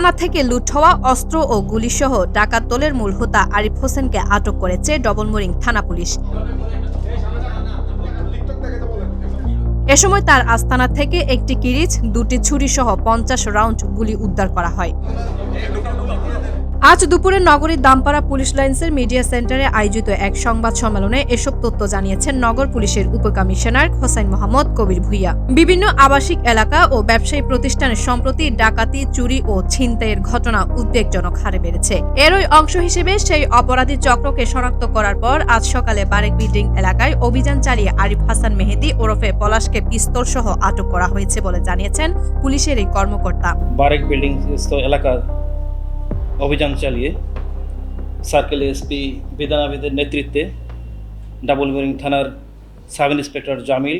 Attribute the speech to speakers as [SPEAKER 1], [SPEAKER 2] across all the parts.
[SPEAKER 1] থানা থেকে লুট হওয়া অস্ত্র ও গুলিসহ ডাকাত দলের মূল হোতা আরিফ হোসেনকে আটক করেছে ডবলমোরিং থানা পুলিশ। এ সময় তার আস্তানা থেকে একটি কিরিচ, দুটি ছুরি সহ পঞ্চাশ রাউন্ড গুলি উদ্ধার করা হয়। আজ দুপুরে নগরীর দামপাড়া পুলিশ লাইন্সের মিডিয়া সেন্টারে আয়োজিত এক সংবাদ সম্মেলনে এসব তথ্য জানিয়েছেন নগর পুলিশের উপকমিশনার হোসাইন মোহাম্মদ কবির ভুইয়া। বিভিন্ন আবাসিক এলাকা ও ব্যবসায়ী প্রতিষ্ঠানে সম্প্রতি ডাকাতি, চুরি ও ছিনতাইয়ের ঘটনা উদ্বেগজনক হারে বেড়েছে। এরই অংশ হিসেবে সেই অপরাধী চক্রকে শনাক্ত করার পর আজ সকালে বারেক বিল্ডিং এলাকায় অভিযান চালিয়ে আরিফ হাসান মেহেদি ওরফে পলাশকে পিস্তল সহ আটক করা হয়েছে বলে জানিয়েছেন পুলিশের এই কর্মকর্তা।
[SPEAKER 2] বারেক বিল্ডিং এলাকা অভিযান চালিয়ে সার্কেল এসপি বেদান আবেদের নেতৃত্বে ডাবল বোরিং থানার sub inspector Jamil,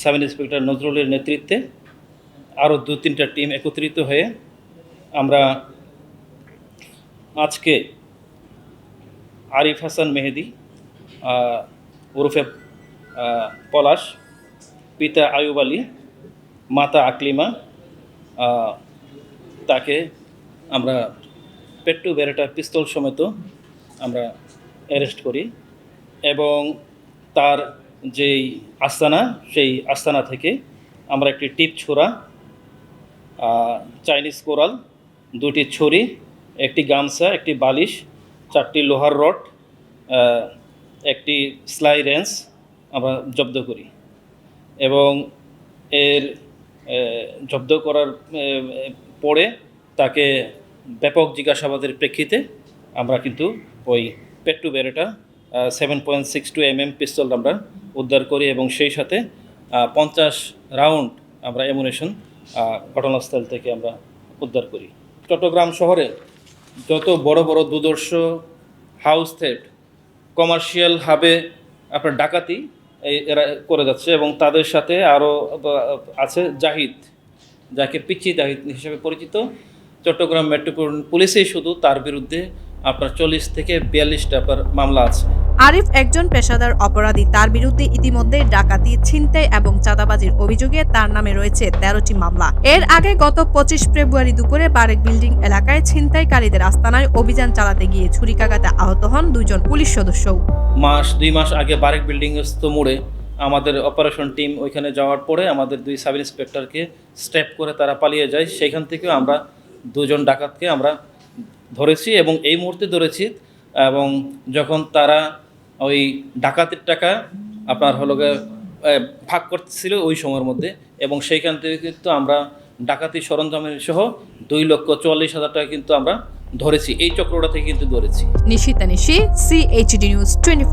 [SPEAKER 2] sub inspector নজরুলের নেতৃত্বে আরও দু তিনটা টিম একত্রিত হয়ে আমরা আজকে আরিফ হাসান মেহেদি ওরফে পলাশ, পিতা আয়ুব আলী, মাতা আকলিমা তাকে আমরা পেট্টু বেরেটা পিস্তল সমেত আমরা অ্যারেস্ট করি এবং তার যেই আস্তানা, সেই আস্তানা থেকে আমরা একটি টিপ ছোড়া চাইনিজ কোরাল, দুটি ছুরি, একটি গামছা, একটি বালিশ, চারটি লোহার রড একটি স্লাই রেঞ্জ আমরা জব্দ করি এবং এর জব্দ করার পরে তাকে ব্যাপক জিজ্ঞাসাবাদের প্রেক্ষিতে আমরা কিন্তু ওই Pettu Beretta seven point six two M M pistol আমরা উদ্ধার করি এবং সেই সাথে পঞ্চাশ রাউন্ড আমরা এমুনেশন ঘটনাস্থল থেকে আমরা উদ্ধার করি। চট্টগ্রাম শহরে যত বড় বড় দুদর্শ হাউস থেফট কমার্শিয়াল হাবে আপনার ডাকাতি এরা করে যাচ্ছে এবং তাদের সাথে আরও আছে জাহিদ, যাকে পিচ্ছি জাহিদ হিসেবে পরিচিত। চট্টগ্রাম মেট্রোপলিটন পুলিশেই শুধু তার বিরুদ্ধে আপনার চল্লিশ থেকে বিয়াল্লিশটা আপনার মামলা আছে।
[SPEAKER 1] আরিফ একজন পেশাদার অপরাধী। তার বিরুদ্ধে ইতিমধ্যে ডাকাতি ছিনতাই এবং চাঁদাবাজির অভিযোগে তার নামে রয়েছে তেরোটি মামলা। এর আগে গত পঁচিশ ফেব্রুয়ারি দুপুরে বারেক বিল্ডিং এলাকায় ছিনতাইকারীদের আস্তানায় অভিযান চালাতে গিয়ে ছুরিকাঘাতে আহত হন দুইজন পুলিশ সদস্য
[SPEAKER 2] মাস দুই মাস আগে বারেক বিল্ডিংস্থ মোড়ে আমাদের অপারেশন টিম ওইখানে যাওয়ার পরে আমাদের দুই সাব ইন্সপেক্টরকে স্টেপ করে তারা পালিয়ে যায়। সেখান থেকেও আমরা দুজন ডাকাতকে আমরা ধরেছি এবং এই মুহূর্তে ধরেছি এবং যখন তারা ওই ডাকাতের টাকা আপনার হলো ভাগ করতেছিল ওই সময়ের মধ্যে এবং সেইখান থেকে কিন্তু আমরা ডাকাতি সরঞ্জামের সহ দুই লক্ষ চুয়াল্লিশ হাজার টাকা কিন্তু আমরা ধরেছি। এই চক্রটা থেকে কিন্তু ধরেছি।
[SPEAKER 1] Nishita Nishi CHD news twenty